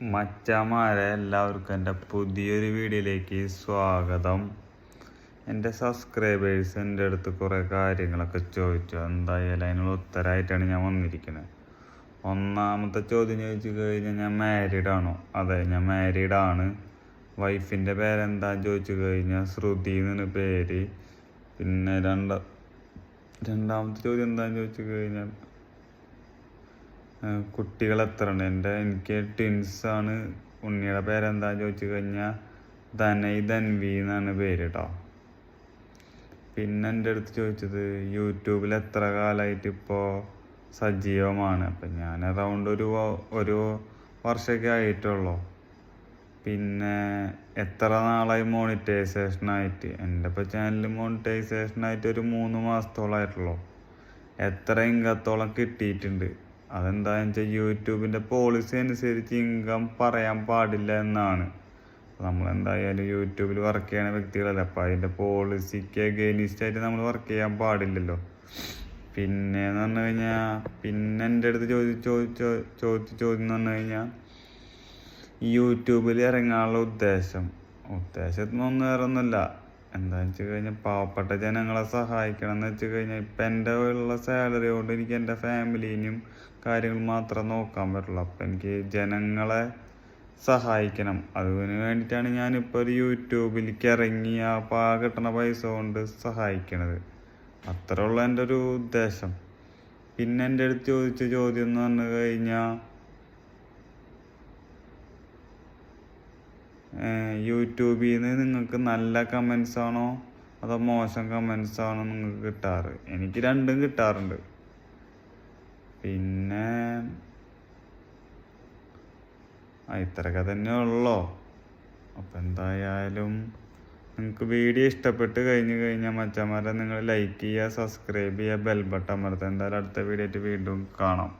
മച്ചാമാരെ എല്ലാവർക്കും എന്റെ പുതിയൊരു വീഡിയോയിലേക്ക് സ്വാഗതം. എന്റെ സബ്സ്ക്രൈബേഴ്സ് എന്റെ അടുത്ത് കുറേ കാര്യങ്ങളൊക്കെ ചോദിച്ചു. എന്തായാലും അതിനുള്ള ഉത്തരമായിട്ടാണ് ഞാൻ വന്നിരിക്കുന്നത്. ഒന്നാമത്തെ ചോദ്യം ചോദിച്ചു കഴിഞ്ഞാൽ ഞാൻ മാരീഡാണോ അതെ ഞാൻ മാരീഡാണ് വൈഫിന്റെ പേരെന്താന്ന് ചോദിച്ചു കഴിഞ്ഞാൽ ശ്രുതി എന്നാണ് പേര്. പിന്നെ രണ്ട രണ്ടാമത്തെ ചോദ്യം എന്താണെന്ന് ചോദിച്ചു കഴിഞ്ഞാൽ കുട്ടികൾ എത്ര ഉണ്ട് എന്റെ എനിക്ക് ട്വിൻസാണ് ഉണ്ണിയുടെ പേരെന്താ ചോദിച്ചു കഴിഞ്ഞാൽ ധനൈ ധൻവി എന്നാണ് പേര് കേട്ടോ പിന്നെ എന്റെ അടുത്ത് ചോദിച്ചത് യൂട്യൂബിൽ എത്ര കാലമായിട്ട് ഇപ്പോൾ സജീവമാണ്? അപ്പം ഞാൻ അറൗണ്ട് ഒരു ഒരു വർഷമൊക്കെ ആയിട്ടുള്ളൂ. പിന്നെ എത്ര നാളായി മോണിറ്റൈസേഷനായിട്ട് എന്റെ ഇപ്പോൾ ചാനൽ മോണിറ്റൈസേഷനായിട്ട് ഒരു മൂന്ന് മാസത്തോളമായിട്ടുള്ളൂ എത്ര ഇംഗത്തോളം കിട്ടിയിട്ടുണ്ട്? അതെന്താണെന്ന് വെച്ചാൽ യൂട്യൂബിന്റെ പോളിസി അനുസരിച്ച് ഇൻകം പറയാൻ പാടില്ല എന്നാണ്. നമ്മൾ എന്തായാലും യൂട്യൂബിൽ വർക്ക് ചെയ്യുന്ന വ്യക്തികളല്ലേ അപ്പോൾ അതിന്റെ പോളിസിക്ക് അഗെയിനിസ്റ്റ് ആയിട്ട് നമ്മൾ വർക്ക് ചെയ്യാൻ പാടില്ലല്ലോ. പിന്നെ എന്ന് പറഞ്ഞു കഴിഞ്ഞാൽ പിന്നെ എന്റെ അടുത്ത് ചോദിച്ച് ചോദിച്ച ചോദ്യം എന്ന് പറഞ്ഞു കഴിഞ്ഞാൽ യൂട്യൂബിൽ ഇറങ്ങാനുള്ള ഉദ്ദേശം. ഉദ്ദേശം ഒന്നും വേറെ ഒന്നുമില്ല എന്താണെന്ന് വെച്ച് കഴിഞ്ഞാൽ പാവപ്പെട്ട ജനങ്ങളെ സഹായിക്കണം എന്ന് വെച്ച് കഴിഞ്ഞാൽ ഇപ്പം എന്റെ ഉള്ള സാലറി കൊണ്ട് എനിക്ക് എന്റെ ഫാമിലീനും കാര്യങ്ങൾ മാത്രം നോക്കാൻ പറ്റുള്ളൂ. അപ്പം എനിക്ക് ജനങ്ങളെ സഹായിക്കണം. അതിന് വേണ്ടിയിട്ടാണ് ഞാനിപ്പോൾ ഒരു യൂട്യൂബിലേക്ക് ഇറങ്ങി ആ പാ കിട്ടുന്ന പൈസ കൊണ്ട് സഹായിക്കണത്. അത്രേ എന്റെ ഒരു ഉദ്ദേശം. പിന്നെ എന്റെ അടുത്ത് ചോദിച്ച ചോദ്യം എന്ന് പറഞ്ഞു കഴിഞ്ഞാൽ യൂട്യൂബിൽ നിന്ന് നിങ്ങൾക്ക് നല്ല കമൻസ് ആണോ? അതോ മോശം കമൻസ് ആണോ നിങ്ങൾക്ക് കിട്ടാറ്? എനിക്ക് രണ്ടും കിട്ടാറുണ്ട്. പിന്നെ ഇത്രയൊക്കെ തന്നെ ഉള്ളോ? അപ്പം എന്തായാലും നിങ്ങൾക്ക് വീഡിയോ ഇഷ്ടപ്പെട്ട് കഴിഞ്ഞ് കഴിഞ്ഞാൽ മച്ചന്മാരെ നിങ്ങൾ ലൈക്ക് ചെയ്യുക സബ്സ്ക്രൈബ് ചെയ്യുക ബെൽ ബട്ടൺ അമർത്തുക. എന്തായാലും അടുത്ത വീഡിയോ ആയിട്ട് വീണ്ടും കാണാം.